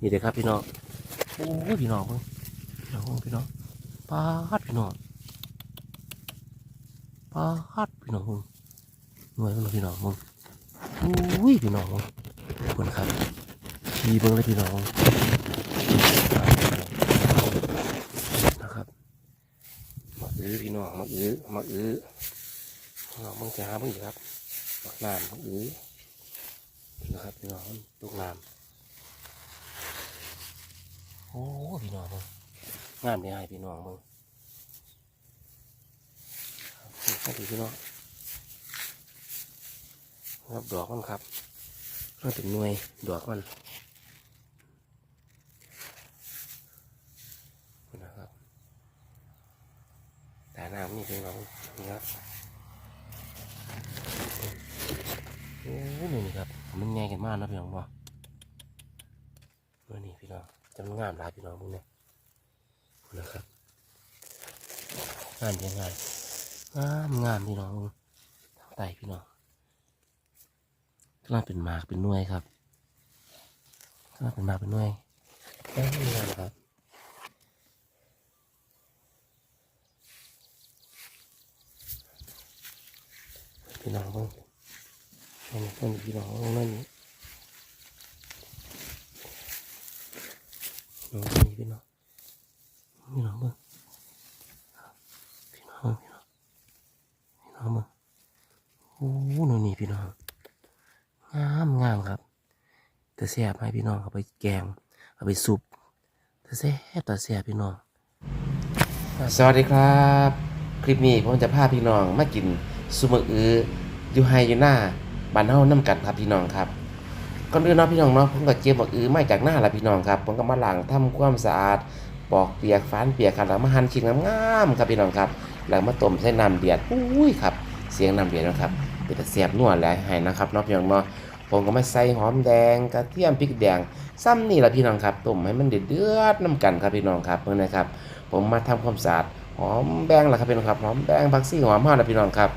นี่เด้อครับพี่น้องโอ้ยพี่น้องเพิ่งพี่น้องพี่น้องปาดพี่น้องปาดพี่น้องเงหน่วยเพิ่งพี่น้องเพิ่งโอ้ยพี่น้องเพิ่งขอบคุณครับดีเบิ่งเลยพี่น้องนะครับมาอื้อพี่น้องมาอื้อมาอื้อพี่น้องเบิ่งจะหาเบิ่งอยู่ครับมาน้ำมาอื้อนะครับพี่น้องลูกน้ำ โอ้พี่น้องมึงงามเลยให้พี่น้องมึงครับพี่น้องครับดอกมันครับมันเป็นหน่วยดอกมันนะครับแต่น้ำนี่พี่น้องนี่ครับโอ้นี่ครับมันง่ายกันมากนะพี่น้องบ่เมื่อนี่พี่น้อง จำนวนงามหลายพี่น้องมึงเนี่ยนะครับงามยังไงงามงามพี่น้องมึงทางใต้พี่น้องกลังเป็นหมากเป็นน่วยครับกลังเป็นหมากเป็นน่วยงามงามครับพี่น้องมึงนี่ต้นพี่น้องมึงนั่นนี่ น้องนี่พี่น้องพี่น้องเบิ่งพี่น้องพี่น้องพี่น้องเบิ่งโอ้หนูนี่พี่น้องงามงามครับแต่แซ่บให้พี่น้องเอาไปแกงเอาไปซุปแต่แซ่บแต่แซ่บพี่น้องสวัสดีครับ คลิปนี้ผมจะพาพี่น้องมากินซุมะอืออยู่ไฮยูน้าบ้านเฮาน้ำกันครับพี่น้องครับ ก่อนอื่นเนาะพี่น้องเนาะผมก็เก็บบักอือไมาจากหน้าละพี่น้องครับผมก็มาล้างทำความสะอาดปอกเปียกฟานเปียกครับแล้วมาหั่นชิ้นงามๆครับพี่น้องครับ แล้วมาต้มใส่น้ำเดือดอุ้ยครับเสียงน้ำเดือดนะครับเป็นแต่เสียบนวดแล้วให้นะครับเนาะพี่น้องเนาะผมก็มาใส่หอมแดงกระเทียมพริกแดงซ้ำนี่ละพี่น้องครับต้มให้มันเดือดเดือดน้ำกันครับพี่น้องครับเพื่อนนะครับ ผมมาทำความสะอาดหอมแดงละครับพี่น้องครับหอมแดงผักชีหอมห่อละพี่น้องครับ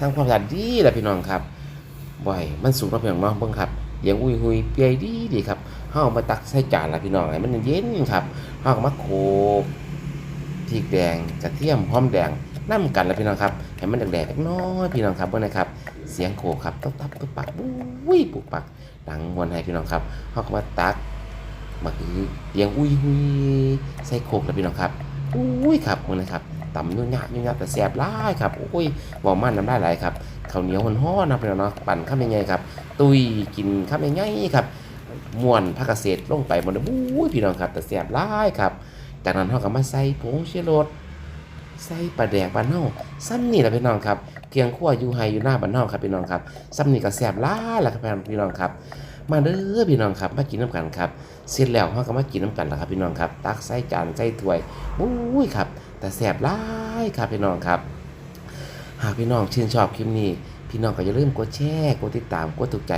ทำความสะอาดดีละพี่น้องครับบ่อยมันสุกแล้วพี่น้องเนาะเบิ่งครับ ยงอุ้ยหุยเปียดีดีครับเฮาเอามาตักใส่จานละพี่น้องให้มันเย็นครับเฮาก็มาโขลกพริกแดงกระเทียมหอมแดงน้ำกันละพี่น้องครับให้มันแดงๆน้อยพี่น้องครับเบิ่งนะครับ เสียงโขกครับต๊บตับตุ๊บปักอุ้ยปุกปักดังวนให้พี่น้องครับเฮาก็มาตักมาคือเลี้ยงอุ้ยหุยใส่โขกละพี่น้องครับอุ้ยครับเบิ่งนะครับ ตำยุ่งยากยุ่งยากแต่แซ่บหลายครับอุ้ยบ่มันน้ำลายไหลายครับข้าวเหนียวฮ้อนๆนะพี่น้องเนาะปั่นข้าวยังไงครับ ตุยกินครับง่ายๆครับม่วนผักเกษตรลงไปบนบู๊ยพี่น้องครับแต่แซ่บหลายครับ จากนั้นเราก็มาใส่ผงเชูรสใส่ปลาแดกบ้าเนเฮาซ้ำนี่แหละพี่น้องครับเกียงขั้วอยู่ไฮอยู่หน้าบ้าเนเฮาครับพี่น้องครับซ้ำนี่ก็แซ่บหลายแหละครับพี่น้องครับ มาเด้อพี่น้องครับ มากินน้ำกันครับ เสร็จแล้วเราก็มากินน้ำกันล่ะครับพี่น้องครับ ตักใส่จานใส่ถ้วยบุ้ยครับ แต่แสบหลายครับพี่น้องครับ หากพี่น้องชื่นชอบคลิปนี้ พี่น้องก็อย่าลืมกดแชร์ กดติดตาม กดถูกใจ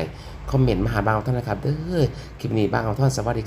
คอมเมนต์มาหาบางท่านนะครับ เด้อ คลิปนี้บางท่านสวัสดีครับ